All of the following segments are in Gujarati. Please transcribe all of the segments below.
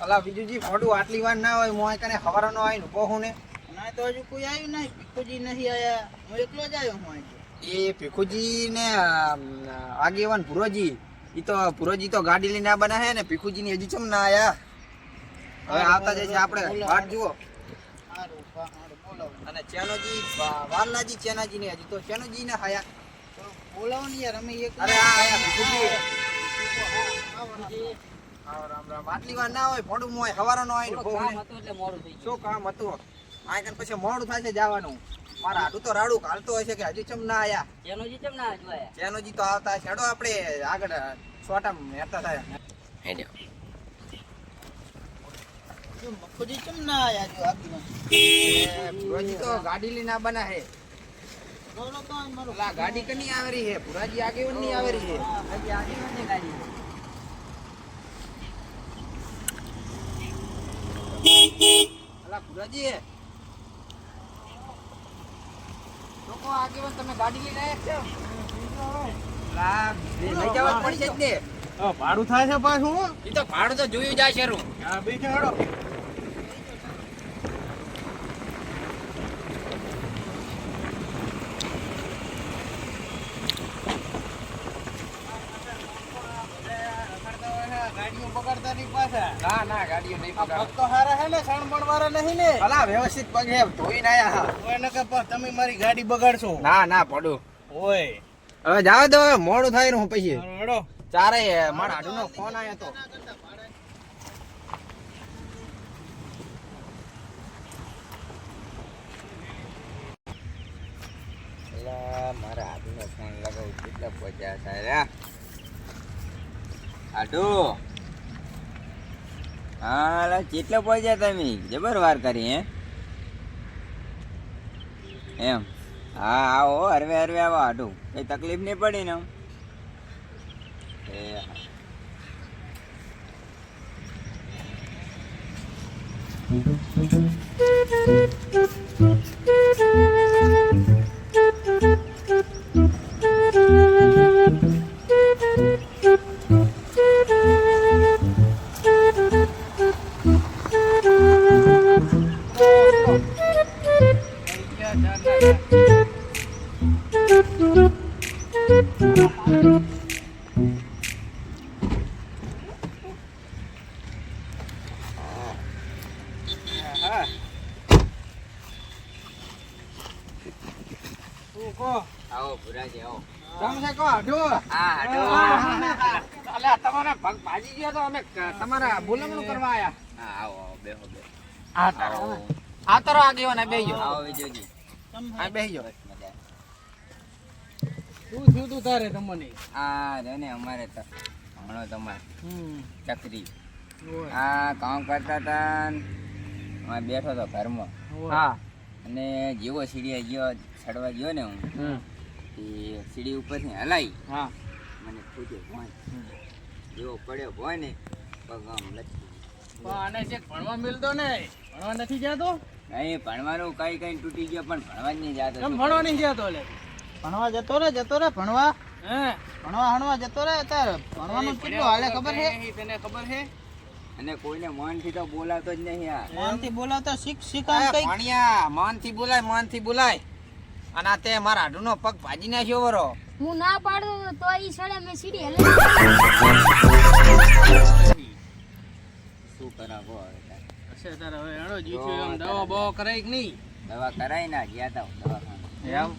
અલા બીજુજી ફોટું આટલી વાર ના હોય મોય કને ખબર ન હોય ઊભો હું ને ના તો હજુ કોઈ આવ્યું નહીં ભીખુજી નહીં આયા હું એકલો જ આવ્યો હું એ ભીખુજી ને આગેવાન પૂરોજી એ તો પૂરોજી તો ગાડી લઈને આ બના હે ને ભીખુજી ની હજી ચમ ના આયા હવે આવતા જશે આપણે વાટ જુઓ અને ચેનોજી વાલનાજી ચેનાજી ને હજી તો ચેનોજી ને હાયા બોલાવો ને યાર અમે એક અરે આ આયા ભીખુજી આટલી વાર ના હોય હવારનો હું એટલે મોડું થઈ શું કામ હતું? આ કન પછી મોડું થાય જવાનું. મારા હાટું તો રાડું કાલતો હોય છે કે હજી ચમ ના આયા. ગયું ચમ ના જોયા ચેનોજી તો આવતા હશે. આપણે આગળ છોટા હેરતા થાય. જો મફુજી કેમ ના આયા જો આગળ તો ગાડી લઈને આ બના હે ગાડી કની આવેરી હે? પુરાજી આગેવનની આવેરી હે? હજી આગળ નથી ગાડી. પુરાજી હે લોકો આગેવન તમે ગાડી લઈને આયા છો? લઈ જવા પડી પડશે જ ને. ભાડું થાય છે પાછું એ તો ભાડું તો જોયું જાય છે રૂ હા બીજો હેડો ગાડીઓ બગાડતા નહીં પાછા ના ના ગાડીઓ નહીં પગ તો હારા હે ને સણબણ વાળા નહીં ને? વ્યવસ્થિત પગ હે આયા ઓય તમે મારી ગાડી બગાડશો. ના ના પડું. ઓય. હવે જાવ દો હવે મોડું થાય ને હું પછી. હારું, હેડો. ચારે મારા હાડુનો ફોન આવ્યો તો. મારા હાડુનો ફોન લગાવું કેટલા પહોંચ્યા સારા હાડુ હા કેટલા પહોંચ્યા તમે? જબર વાર કરી, હે? એમ. હા, આવો, હરવે હરવે આવો હાડુ કઈ તકલીફ નહીં પડી ને એ હા. આવો ભુરાજી આવો તમે કહો હાડો હા હાડુ અલ્યા તમારા પગ ભાજી ગયા તો અમે તમારા બોલમણું કરવા આયા હા આવો આવો બેહો બેહો આ તારો આ તરો ને બેહી ગયો આવો વિજયજી તમ બેહી ગયો શું થયું તું તારે તમને? આ રે ને અમારે તો હમણો તમારે ચકરી. આ કામ કરતા હતા બેઠો તો ઘરમાં. હા. અને જેવો સીડીએ ગયો ચડવા ગયો ને હું એ સીડી ઉપરથી હલાઈ. હા. મને ફૂટ્યો ભોય. જેવો પડ્યો ભોય ને પગ આમ લટકી આને જે ભણવા મિલતો ને ભણવા નથી જતો? નહીં ભણવાનું કઈ કઈ તૂટી ગયો પણ ભણવા જ નહીં જતો. ભણવા નહીં જતો લે? ભણવા જતો રે જતો રે ભણવા. હે? ભણવા હણવા જતો રે તાર ભણવાનું કેટલું હાલે ખબર છે? તને ખબર છે? અને કોઈને મનથી તો બોલાવતો જ નહીં આ મનથી બોલાવતા શીખ શીખ આમ એ કંઈક. ભણ્યા મનથી બોલાય મનથી બોલાય. અને આ તે મારા હાડુનો પગ ભાજી નાખ્યો વરો. હું ના પાડું તો ઈ સડે મે સીડી હલે. શું કરાવો હવે તારે? હશે તારે હવે હેડો જીત્યો એમ દવા બવા કરાય કે નહીં? દવા કરાઈ ના ગયા તા દવાખાને. એમ.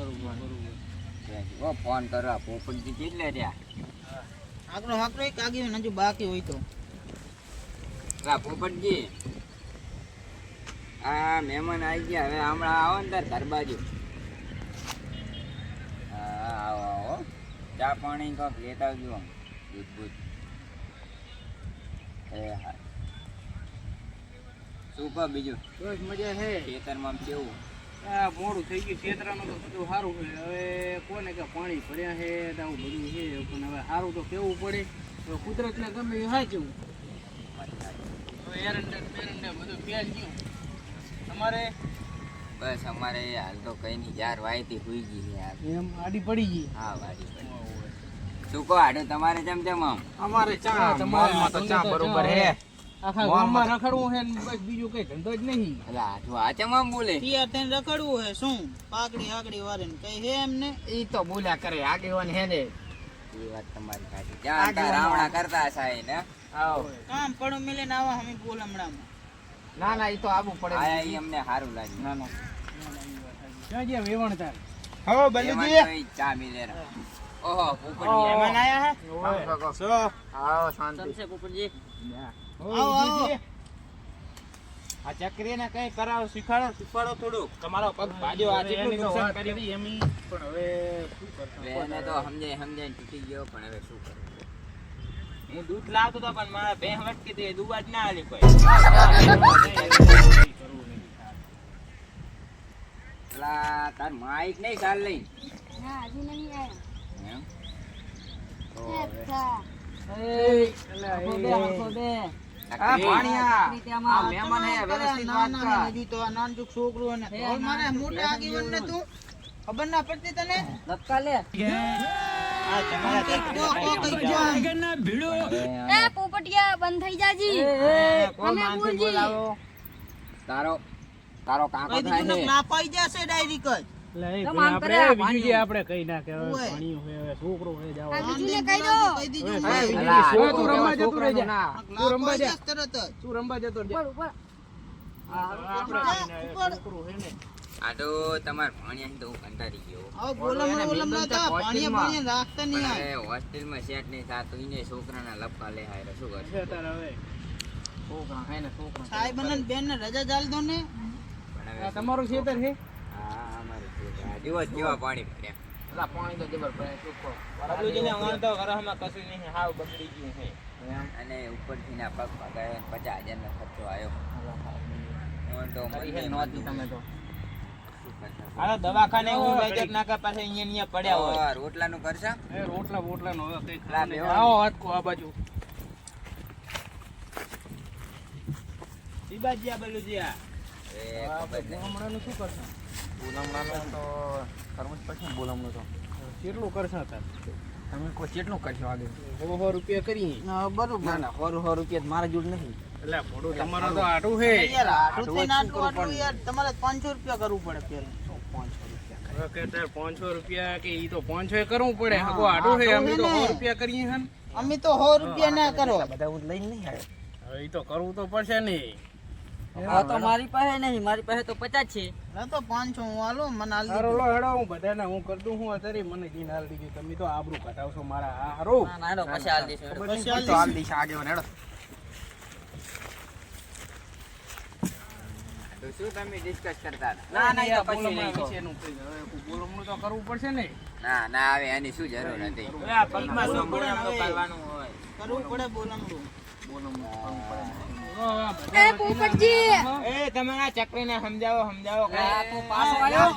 બરોબર ફોન કરવા પોપટજી કેટલે રહ્યા? આગળ આગળ એક આગી હજુ બાકી હોય તો. લા પોપટજી આ મહેમાન આવી ગયા હવે હમણાં આવો ને તાર ઘર બાજુ. હા આવો આવો. ચા પાણી કોક લેતા આવજો આમ દૂધ બૂધ એ હા. શું બીજું? બસ મજા છે ખેતરમાં કેવું? આ મોડું થઈ ગયું છેતરાનું તો બધું સારું છે. હવે કોને કે પાણી ભર્યા છે તો આવું બધું છે પણ હવે સારું તો કેવું પડે? હવે કુદરતને ગમે એ હાચવું એરંડા બધું પ્યાજ ગયું. તમારે? બસ અમારે હાલ તો કઈ નહીં જાર વાયતી હુઈ ગઈ છે યાર. એમ આડી પડી ગઈ? હા વાડી પડી. શું કહો હાડું તમારે જેમ જેમ આમ? અમારે ચા તમારે તો ચા બરોબર હે આખા મોલ ગામમાં માં. રખડવું છે ને બસ બીજું કઈ ધંધો જ નહીં. અલા જો આ ચમ બોલે. તિયાર થઈને રખડવું હે શું? પાકડી આકડી વારે ને કઈ હે એમને ઈ તો બોલ્યા કરે આગેવાન હે ને. એ વાત તમારી સાચી. જ્યાં તાર રાવણા કરતા સાઈ ને? આવો. કામ પડો મિલે ને આવા બોલ હમણાં ના ના ઈ તો આવું પડે. આયા ઈ અમને સારું લાગ્યું ના ના. ક્યાં જ્યાં વેવણ તાર? હો એમાં ચા મિલે રે. ઓહો પોપટજી મહેમાન આયા હે? આવો શાંતિ. ચમસે પોપટજી આવો આવો. આ ચક્રી ને કઈ કરાવો શીખાડો શીખવાડો થોડું તમારો પગ ભાજ્યો આ જેટલું નુકસાન કરી એમ. પણ હવે શું કરશો? એને તો સમજાય સમજાય તૂટી ગયો પણ હવે શું કરું હું દૂધ લાવતો હતો પણ મારા બે વટકી તે દૂધ જ ના આલી કોઈ. લા તાર માઈક નહીં ચાલ લઈ ના હજી નહીં આયા. એમ? તો એ હવે થા. ખબર ના પડતી તને? ધક્કા લે તારો તારો કાકો થાય છે. ના પાઈ જશે ડાયરી કઈ તો આમ કરે આ બીજું જે પાણી. આપણે કઈ ના પાણી હોય છોકરો હોય જાવ તું રમવા રહેજે. રમવા જા. તું રમવા જતો. છોકરું હે ને. આ તો તમાર ભણ્યા તો કંટાળી ગયો. આવો તો રાખતા નહીં આ. સેટ નહીં થતું ઈને છોકરાના લપકા લે હારે શું કરશું? હવે. છોકરા હે ને છોકરા. સાહેબ બેન ને રજા ચાલતો ને. પણ તમારું ખેતર છે? હા દિવસ કેવા પાણી ભર્યા અલા પાણી તો જબર પડે ચોખ્ખો બાબુજીને વાંધો વરસમાં કશું નહીં હાવ બગડી ગયું છે. અને ઉપરથી ના પગ ભગાય પચાસ હજાર નો ખર્ચો આવ્યો. હું તો મને નહોતી તમે તો. શું દવાખાને હું લઈ જત નાકા પાસે અહીંયા અહીંયા પડ્યા હોય. તો રોટલાનું કરશો? એ રોટલા બોટલા નો હવે કઈ. આવો આ બાજુ ઈ બાજુ આ બાજુ. આ. એ ખબર નહીં. શું કરશો? બોલામણાનું તો કરવું જ પડશે ને બોલામણું તો. કેટલું કરશો તાર? તમે કોઈ કેટલું કરશો આગે સો સો રૂપિયા કરી બરોબર. ના ના સો સો રૂપિયા મારા જોડ નથી. એટલે મોડું તમારો તો આટું છે. યાર આટલું આટલું થઈને જ આટલું શું આટલું યાર તમારે પાંચસો રૂપિયા કરવું પડે પેલા પાંચસો રૂપિયા કે પાંચસો રૂપિયા કે ઈ તો પાંચસો એ કરવું પડે. હગો અમે તો સો રૂપિયા કરીએ હન. અમે તો સો રૂપિયા ના કરો. બધા હું લઈને નહીં ઈ તો કરવું તો પડશે નહીં આ તો મારી પાસે નહીં મારી પાસે તો પચાસ છે. ના તો પાંચસો હું આલો મને આલ સારો લો હેડો હું બધાને હું કરી દઉં હું અત્યારે મને જીન આલ દીધી. તમે તો આબરૂ કટાવશો મારા આ હારો. ના ના હેડો પછી આલ દઈશું પછી આલ તો હાલ દઈશ આગેવાન હેડો. તો શું તમે ડિસ્કસ કરતા ના ના એ પછી નહીં તો. વિશેનું બોલમણું તો કરવું પડશે ને. ના ના હવે એની શું જરૂર હતી? આ પગમાં શું બોલમણું કરવાનું હોય. કરવું પડે બોલમણું એ પોપટજી. એ તમે આ ચક્રીને સમજાવો. સમજાવો આ તો પાછો આવ્યો.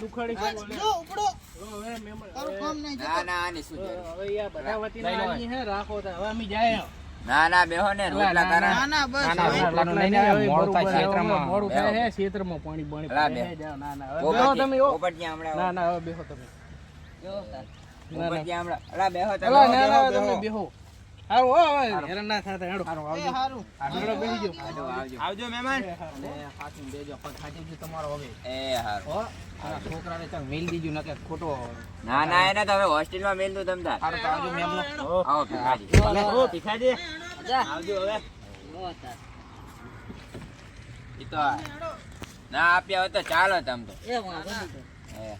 દુખાડી છે. જો, ઉપડો. હવે મહેમાન- તારું કામ નહીં ના ના આની શું હવે યા બધા વતીના આની હે રાખો તો. હવે અમે જાય ના ના બેહો ને રોટલા કરા ના ના, ના, હવે. રોટલાનું લઈને આવ્યો, ક્ષેત્રમાં. મોડું થાય હે ક્ષેત્રમાં પાણી બેહો. હે, જાઓ, ના ના બેહો તમે પોપટજી ઓ. હમણાં ના ના હવે બેહો તમે. જો. ના, ના. હમણાં અલા બેહો તમે ના ના. બેહો. હારું હો હવે હેરાન ના થતા હેડો. આવજો. હારું. હેડો બેસી જાઓ. આવજો આવજો. મહેમાન. અને હાચવીને દેજો પગ હાચી ગયું તમારો હવે. એ હારું. હો આ છોકરાને ચાલ મેલ દીજો નકે ખોટો ના ના એને તો હવે હોસ્ટેલમાં મેલ દઉં તમ તાર. હારું તો આવજો મેમનો આવો ભીખાજી ઓ ભીખાજી. જા. આવજો હવે. જો તાર. ઈ તો ના આપ્યા હોય તો ચાલો તમ તો. એ વાંધો નહીં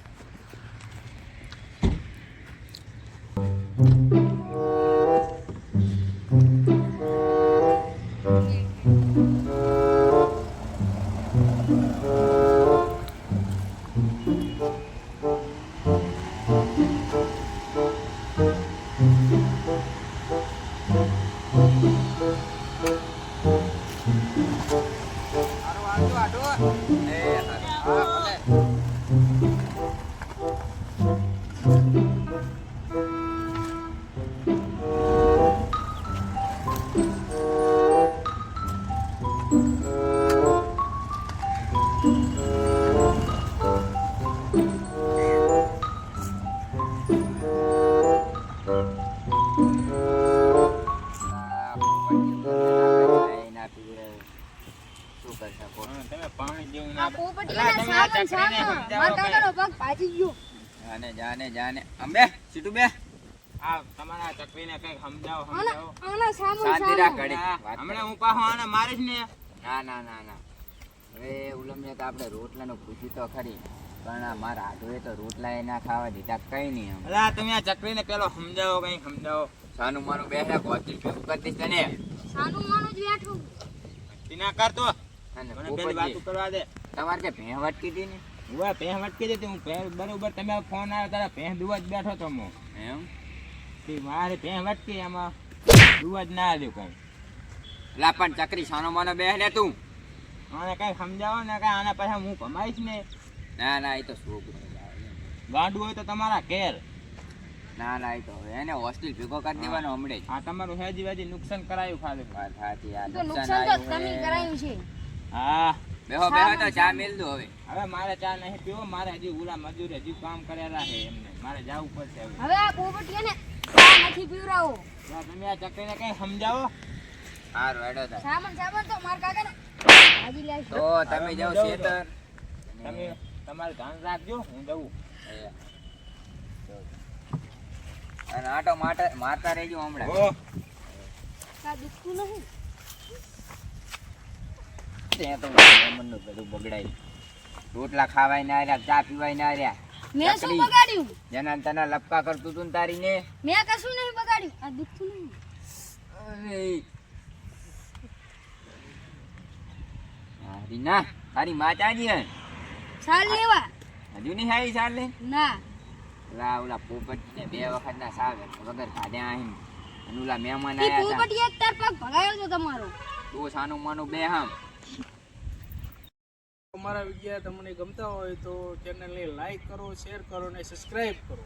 કાકાનો પગ ભાજી ગયો. જાને જાને જાને. અંબે સીટુ બે. આ તમારા ચકરીને કંઈક સમજાવો સમજાવો. આના સામન શાંતિ રાખ ઘડી. હમણાં. હું પાછો આને મારીશ ને. ના ના ના ના. હવે ઉલમને તો આપણે રોટલાનું પૂછ્યું તો ખરી પણ મારા આધુએ તો રોટલા એ ના ખાવા દીધા કઈ નહીં અલા તમે આ ચકરીને પેલો સમજાવો કઈ સમજાવો. સાનું મારું બે ગોતી ભેગું કરી દઈશ તને. સાનું મારું જ બેઠું. તીના કરતો અને મને પેલી વાતું કરવા દે. તમારે જે ભેંવટ કીધી ને હું ભેં વટકી દેતી હું ભેં બરોબર તમે ફોન આવ્યો તારા ભેં દુવા જ બેઠો તો હું. એમ? તે મારે ભેં વટકી એમાં દુવા જ ના આવ્યું કઈ. લા પણ ચકરી સાનો માનો બેહ ને તું. આને કઈ સમજાવો ને કઈ આના પાછા હું કમાઈશ ને? ના ના એ તો છોકરો ગાંડું હોય તો તમારા ઘેર. ના ના એ તો હવે એને હોસ્ટેલ ભેગો કરી દેવાનો હમણે આ તમારું હેજી વેજી નુકસાન કરાયું ખાધું વાત સાચી આ નુકસાન તો કમી કરાયું છે. હા. બેહો બેહો તો ચા મેલ દો હવે. હવે મારે ચા નહીં પીવો મારે હજી ઉલા મજૂર હજી કામ કરેલા છે એમને. મારે જવું પડશે હવે. હવે આ પોપટીયાને ચા નથી પીવરાવો લા, તમે આ ચકરીને કઈ સમજાવો? સારું હેડો તાર. સામન સામન તો મારા કાકાને ભાજી લાવશે તો તમે જાઓ શેતર. તમે તમારું ધ્યાન રાખજો હું જવું એ. અને આટો મારતા મારતા રહેજો હમણાં. કા દુખતું નહીં? ત્યાં તો મહેમાનનું બધું બગડાય. રોટલા ખાવાય ના રહ્યા ચા પીવાય ના રહ્યા. મેં શું બગાડ્યું? જેના તને લપકા કરતું તું તારી ને. મેં કશું નહીં બગાડ્યું. આ દુખતું નહીં. અરે. હારી ના તારી માં ચાજી હે. સાલ લેવા. હજુ નહીં આવી ચાલે ના. ઓલા ઓલા પોપટ ને બે વખત ના સાવ વગર ખાધ્યા અહીં અને ઓલા મહેમાન આયા હતા. પોપટીએ તાર પગ ભગાયો તો તમારો. તો સાનું માનું બે હામ. અમારા વિડીયા તમને ગમતા હોય તો ચેનલને લાઈક કરો શેર કરો અને સબસ્ક્રાઈબ કરો.